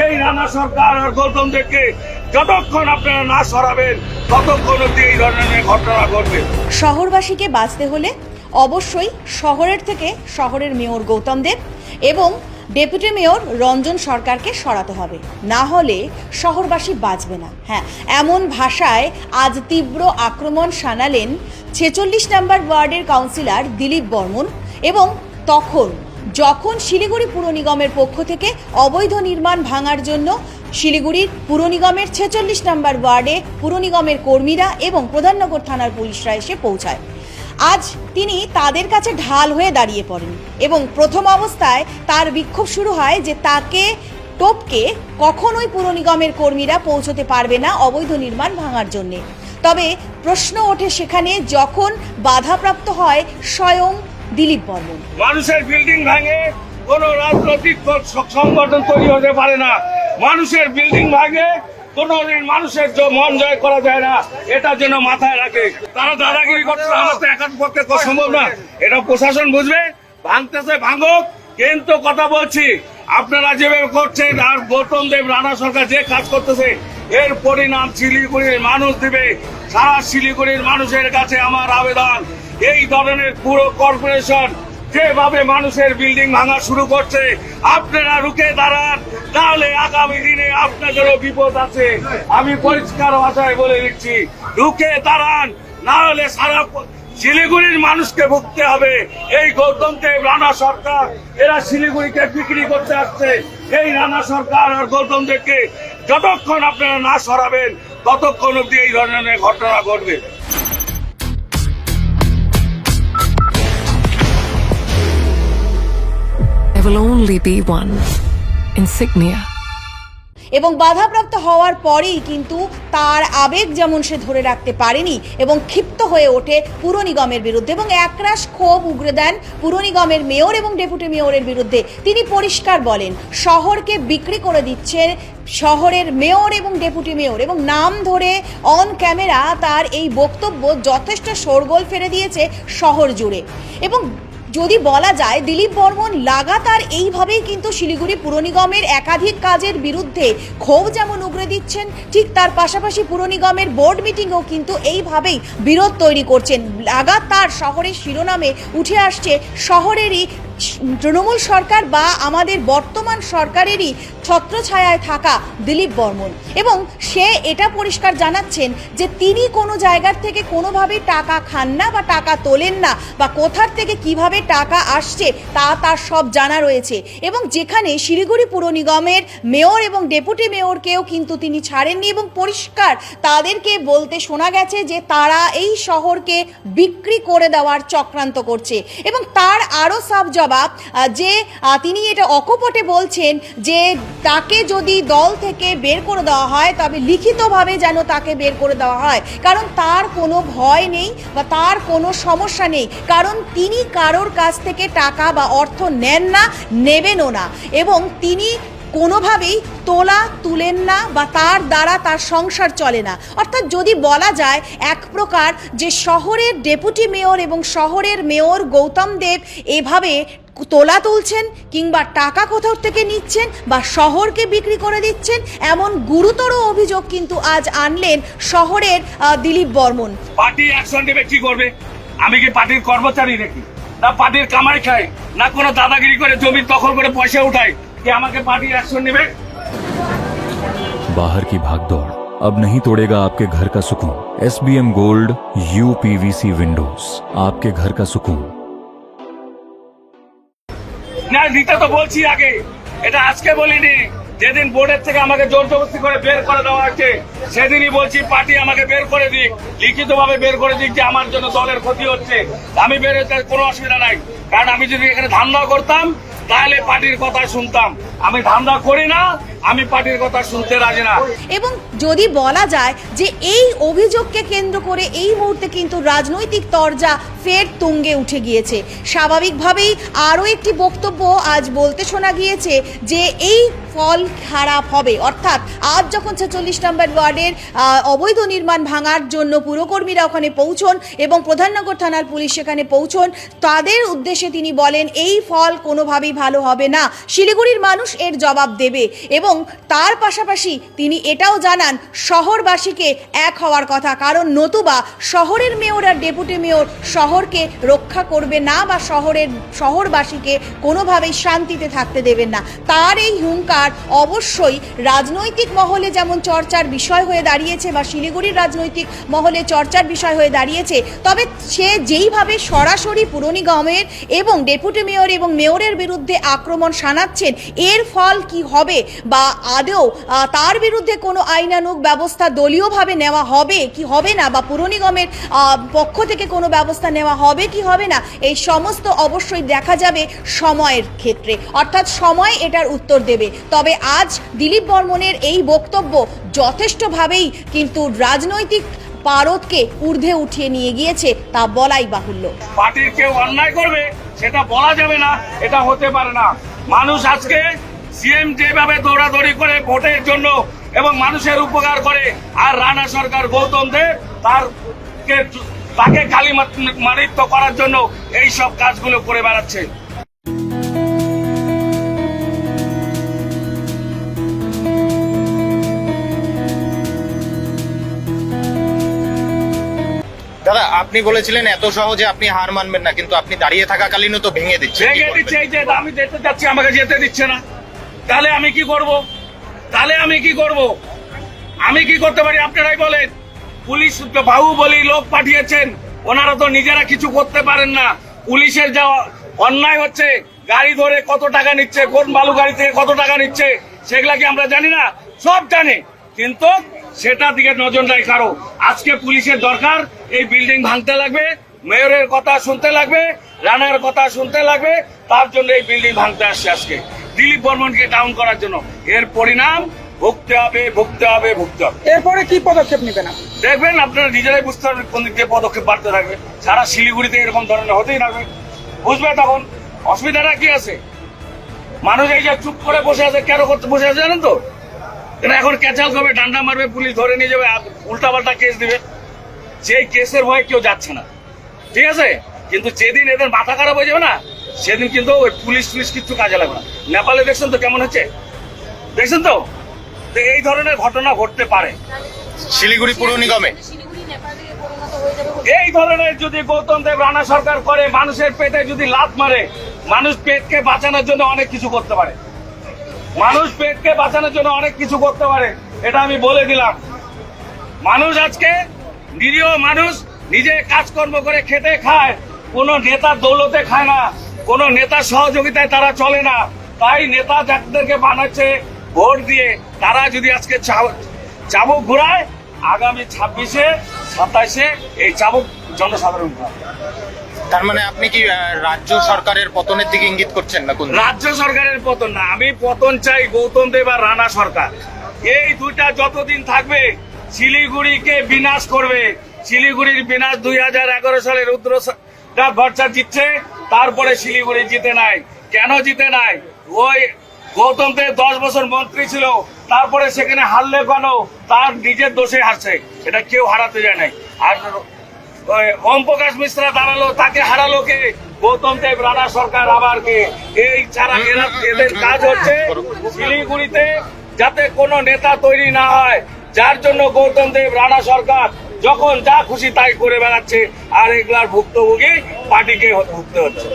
এই রানা সরকার আর গৌতম দেবকে যতক্ষণ আপনারা না সরাবেন, ততক্ষণ অব্দি এই ধরনের ঘটনা ঘটবে। শহরবাসীকে বাঁচতে হলে অবশ্যই শহরের থেকে শহরের মেয়র গৌতম দেব এবং ডেপুটি মেয়র রঞ্জন সরকারকে সরাতে হবে। না হলে শহরবাসী বাঁচবে না। হ্যাঁ এমন ভাষায় আজ তীব্র আক্রমণ শানালেন ছেচল্লিশ নম্বর ওয়ার্ডের কাউন্সিলর দিলীপ বর্মন এবং তখন যখন শিলিগুড়ি পুর নিগমের পক্ষ থেকে অবৈধ নির্মাণ ভাঙার জন্য শিলিগুড়ির পুর নিগমের ছেচল্লিশ নম্বর ওয়ার্ডে পুর নিগমের কর্মীরা এবং প্রধাননগর থানার পুলিশরা এসে পৌঁছায়। আজ তিনি তাদের কাছে ঢাল হয়ে দাঁড়িয়ে পড়েন এবং প্রথম অবস্থায় তার বিক্ষোভ শুরু হয় যে তাকে টোপকে কখনোই পুর নিগমের কর্মীরা পৌঁছতে পারবে না অবৈধ নির্মাণ ভাঙার জন্যে। তবে প্রশ্ন ওঠে সেখানে যখন বাধাপ্রাপ্ত হয় স্বয়ং দিলীপ বর্মন। মানুষের বিল্ডিং ভাঙে, কোন রাজনৈতিক সংগঠন তৈরি হতে পারে না। মানুষের বিল্ডিং ভাঙে, কোনদিন মানুষের মন জয় করা যায় না। এটা যেন মাথায় রাখে। তারা দাদাগিরি করছে, আমার তো একার পক্ষে সম্ভব না। এটা প্রশাসন বুঝবে, ভাঙতেছে, ভাঙুক। কিন্তু কথা বলছি, আপনারা যেভাবে করছেন আর গৌতম দেব রানা সরকার যে কাজ করতেছে, এর পরিণাম শিলিগুড়ির মানুষ দিবে। সারা শিলিগুড়ির মানুষের কাছে আমার আবেদন। এই ধরনের পুরো কর্পোরেশন যেভাবে মানুষের বিল্ডিং ভাঙা শুরু করছে, আপনারা রুখে দাঁড়ান, তাহলে আগামী দিনে আপনাদেরও বিপদ আছে। আমি পরিষ্কার ভাষায় বলে দিচ্ছি, রুখে দাঁড়ান, না হলে সারা শিলিগুড়ির মানুষকে ভুগতে হবে। এই গৌতম রানা সরকার, এরা শিলিগুড়িকে বিক্রি করতে আসছে। এই রানা সরকার আর গৌতম দেবকে যতক্ষণ আপনারা না সরাবেন, ততক্ষণ অব্দি এই ধরনের ঘটনা ঘটবে। এবং বাধাপ্রাপ্ত হওয়ার পরেই কিন্তু তার আবেগ যেমন সে ধরে রাখতে পারেনি এবং ক্ষিপ্ত হয়ে ওঠে পুর নিগমের বিরুদ্ধে এবং একরাশ ক্ষোভ উগরে দেন পুর নিগমের মেয়র এবং ডেপুটি মেয়রের বিরুদ্ধে। তিনি পরিষ্কার বলেন, শহরকে বিক্রি করে দিচ্ছেন শহরের মেয়র এবং ডেপুটি মেয়র এবং নাম ধরে অন ক্যামেরা তার এই বক্তব্য যথেষ্ট শোরগোল ফেলে দিয়েছে শহর জুড়ে। এবং যদি বলা যায়, দিলীপ বর্মন লাগাতার এইভাবেই কিন্তু শিলিগুড়ি পুর নিগমের একাধিক কাজের বিরুদ্ধে ক্ষোভ যেমন উগরে দিচ্ছেন, ঠিক তার পাশাপাশি পুর নিগমের বোর্ড মিটিংও কিন্তু এইভাবেই বিরোধ তৈরি করছেন। লাগাতার শহরের শিরোনামে উঠে আসছে, শহরেরই তৃণমূল সরকার বা আমাদের বর্তমান সরকারেরই ছত্রছায়ায় থাকা দিলীপ বর্মন। এবং সে এটা পরিষ্কার জানাচ্ছেন যে তিনি কোনো জায়গার থেকে কোনোভাবেই টাকা খান না বা টাকা তোলেন না বা কোথার থেকে কীভাবে টাকা আসছে তা তার সব জানা রয়েছে। এবং যেখানে শিলিগুড়ি পুর নিগমের মেয়র এবং ডেপুটি মেয়রকেও কিন্তু তিনি ছাড়েননি এবং পরিষ্কার তাদেরকে বলতে শোনা গেছে যে তারা এই শহরকে বিক্রি করে দেওয়ার চক্রান্ত করছে। এবং তার আরও সাফ জবাব যে তিনি এটা অকপটে বলছেন যে তাকে যদি দল থেকে বের করে দেওয়া হয়, তবে লিখিতভাবে যেন তাকে বের করে দেওয়া হয়। কারণ তার কোনো ভয় নেই বা তার কোনো সমস্যা নেই। কারণ তিনি কারোর কাছ থেকে টাকা বা অর্থ নেন না, নেবেনও না। এবং তিনি কোনোভাবেই তোলা তুলেন না বা তার দ্বারা তার সংসার চলে না। অর্থাৎ যদি বলা যায় এক প্রকার যে শহরের ডেপুটি মেয়র এবং শহরের মেয়র গৌতম দেব এভাবে তোলা তুলছেন কিংবা টাকা কোথাও থেকে নিচ্ছেন বা শহরকে বিক্রি করে দিচ্ছেন এমন গুরুতর অভিযোগ কিন্তু আজ আনলেন শহরের আহ, দিলীপ বর্মন পার্টি অ্যাকশন নেবে কি করবে আমি কি পার্টির কর্মচারী নাকি না পার্টির কামাই খাই না কোনো দাদাগিরি করে জমি দখল করে পয়সা উঠাই কি আমাকে পার্টি অ্যাকশন নেবে बाहर की भागदौड़ अब नहीं तोड़ेगा आपके घर का सुकून S B M gold uPVC windows आपके घर का सुकून না দিতে তো বলছি আগে। এটা আজকে বলিনি। যেদিন বোর্ডের থেকে আমাকে জোর জবরদস্তি করে বের করে দেওয়া হচ্ছে সেদিনই বলছি, পার্টি আমাকে বের করে দিক। লিখিত ভাবে বের করে দিক যে আমার জন্য দলের ক্ষতি হচ্ছে। আমি বের হতে কোনো অসুবিধা নাই। কারণ আমি যদি এখানে ধান্দা করতাম, তাহলে পার্টির কথা শুনতাম। আমি ধান্দা করি না আমি পার্টির কথা শুনতে রাজি না। এবং যদি বলা যায় যে এই অভিযোগকে কেন্দ্র করে এই মুহূর্তে কিন্তু রাজনৈতিক তরজা ফের তুঙ্গে উঠে গিয়েছে। স্বাভাবিকভাবেই আরও একটি বক্তব্য আজ বলতে শোনা গিয়েছে যে এই ফল খারাপ হবে। অর্থাৎ আজ যখন ছেচল্লিশ নম্বর ওয়ার্ডের অবৈধ নির্মাণ ভাঙার জন্য পুরকর্মীরা ওখানে পৌঁছন এবং প্রধাননগর থানার পুলিশ সেখানে পৌঁছন, তাদের উদ্দেশ্যে তিনি বলেন, এই ফল কোনোভাবেই ভালো হবে না। শিলিগুড়ির মানুষ এর জবাব দেবে এবং তার পাশাপাশি তিনি এটাও জানান, শহরবাসীকে এক হওয়ার কথা। কারণ নতুবা শহরের মেয়র আর ডেপুটি মেয়র শহরকে রক্ষা করবে না বা শহরের, শহরবাসীকে কোনোভাবেই শান্তিতে থাকতে দেবেন না। তার এই হুঙ্কার অবশ্যই রাজনৈতিক মহলে যেমন চর্চার বিষয় হয়ে দাঁড়িয়েছে বা শিলিগুড়ির রাজনৈতিক মহলে চর্চার বিষয় হয়ে দাঁড়িয়েছে, তবে সে যেইভাবে সরাসরি পুর নিগমের এবং ডেপুটি মেয়র এবং মেয়রের বিরুদ্ধে আক্রমণ শানাচ্ছেন, এর ফল কি হবে বা আদৌ তার বিরুদ্ধে কোনো আইনানুগ ব্যবস্থা দলীয়ভাবে নেওয়া হবে কি হবে না বা পুর নিগমের পক্ষ থেকে কোনো ব্যবস্থা নেওয়া হবে কি হবে না, এই সমস্ত অবশ্যই দেখা যাবে সময়ের ক্ষেত্রে। অর্থাৎ সময় এটার উত্তর দেবে। তবে আজ দিলীপ বর্মনের এই বক্তব্য যথেষ্টভাবেই কিন্তু রাজনৈতিক পারদকে ঊর্ধ্বে উঠিয়ে নিয়ে গিয়েছে, তা বলাই বাহুল্য। পার্টির কেউ অন্যায় করবে, সেটা বলা যাবে না, এটা হতে পারে না। মানুষ আজকে সিএম যেভাবে দৌড়াদৌড়ি করে ভোটের জন্য এবং মানুষের উপকার করে আর রানা সরকার গৌতম দেব তার তাকে খালি মানিত্য করার জন্য এই সব কাজগুলো করে বেড়াচ্ছে। দাদা আপনি বলেছিলেন এত সহজে আপনি হার মানবেন না কিন্তু আপনি দাঁড়িয়ে থাকাকালীনও তো ভেঙে দিচ্ছেন ভেঙে দিচ্ছে এই যে আমি যেতে যাচ্ছি আমাকে যেতে দিচ্ছে না। তাহলে আমি কি করব? তাহলে আমি কি করব? আমি কি করতে পারি? আপনারাই বলেন। পুলিশ বাহুবলী লোক পাঠিয়েছেন। ওনারা তো নিজেরা কিছু করতে পারেন না। পুলিশের যা অন্যায় হচ্ছে, গাড়ি ধরে কত টাকা নিচ্ছে, কোন বালু গাড়ি থেকে কত টাকা নিচ্ছে, সেগুলা কি আমরা জানি না? সব জানি। কিন্তু সেটা দিকে নজর নাই কারও। আজকে পুলিশের দরকার, এই বিল্ডিং ভাঙতে লাগবে, মেয়রের কথা শুনতে লাগবে, রানার কথা শুনতে লাগবে, তার জন্য এই বিল্ডিং ভাঙতে আসছে আজকে। দিলীপ বর্মনকে ডাউন করার জন্য। এর পরিণাম ভুগতে হবে ভুগতে হবে ভুগতে হবে। এরপরে কি পদক্ষেপ নেবেন দেখবেন আপনারা নিজেরাই বুঝতে পারবেন কোন দিক দিয়ে পদক্ষেপ বাড়তে থাকবে। সারা শিলিগুড়িতে এরকম ধরনের হতেই থাকবে। বুঝবে তখন? অসুবিধাটা কি আছে? মানুষ এই যে চুপ করে বসে আছে কেন করতে বসে আছে জানেন তো? এরা এখন ক্যাচাল করবে ডান্ডা মারবে পুলিশ ধরে নিয়ে যাবে উল্টা পাল্টা কেস দিবে। সেই কেসের ভয়ে কেউ যাচ্ছে না। ঠিক আছে? কিন্তু যেদিন এদের মাথা খারাপ হয়ে যাবে না সেদিন কিন্তু ওই পুলিশ টুলিশ কিচ্ছু কাজে লাগবে না। নেপালে দেখছেন তো কেমন হচ্ছে? দেখছেন তো? এই ধরনের ঘটনা ঘটতে পারে। শিলিগুড়ি পুর নিগমে। এই ধরনের যদি গৌতম দেব রানা সরকার করে মানুষের পেটে যদি লাত মারে মানুষ পেটকে বাঁচানোর জন্য অনেক কিছু করতে পারে। মানুষ পেটকে বাঁচানোর জন্য অনেক কিছু করতে পারে এটা আমি বলে দিলাম। মানুষ আজকে নিরীহ মানুষ নিজে কাজকর্ম করে খেতে খায় কোনো নেতার দৌলতে খায় না। কোন নেতার সহযোগিতায় তারা চলে না। তাই নেতা যাদেরকে বানাচ্ছে ভোট দিয়ে তারা যদি আজকে চাবুক ঘুরায় আগামী ছাব্বিশে সাতাইশে এই চাবুক জনসাধারণ। তার মানে আপনি কি রাজ্য সরকারের পতনের দিকে ইঙ্গিত করছেন না রাজ্য সরকারের পতন না আমি পতন চাই গৌতম দেব আর রানা সরকার। এই দুইটা যতদিন থাকবে শিলিগুড়িকে বিনাশ করবে। শিলিগুড়ির বিনাশ দুই হাজার এগারো সালে রুদ্র ভরসা জিতছে তারপরে শিলিগুড়ি জিতে নাই। কেন জিতে নাই? ওই গৌতম দেব দশ বছর মন্ত্রী ছিল তারপরে সেখানে হারলে কেন? তার নিজের দোষে হারছে। এটা কেউ হারাতে যায় নাই। আর ওই ওম প্রকাশ মিশ্রা দাঁড়াল তাকে হারালো কে? গৌতম দেব রানা সরকার আবার কে? এই ছাড়া এরা এদের কাজ হচ্ছে শিলিগুড়িতে যাতে কোনো নেতা তৈরি না হয়। যার জন্য গৌতম দেব রানা সরকার যখন যা খুশি তাই করে বেড়াচ্ছে আর এগুলার ভুক্তভোগী পার্টিকে ভুগতে হচ্ছে।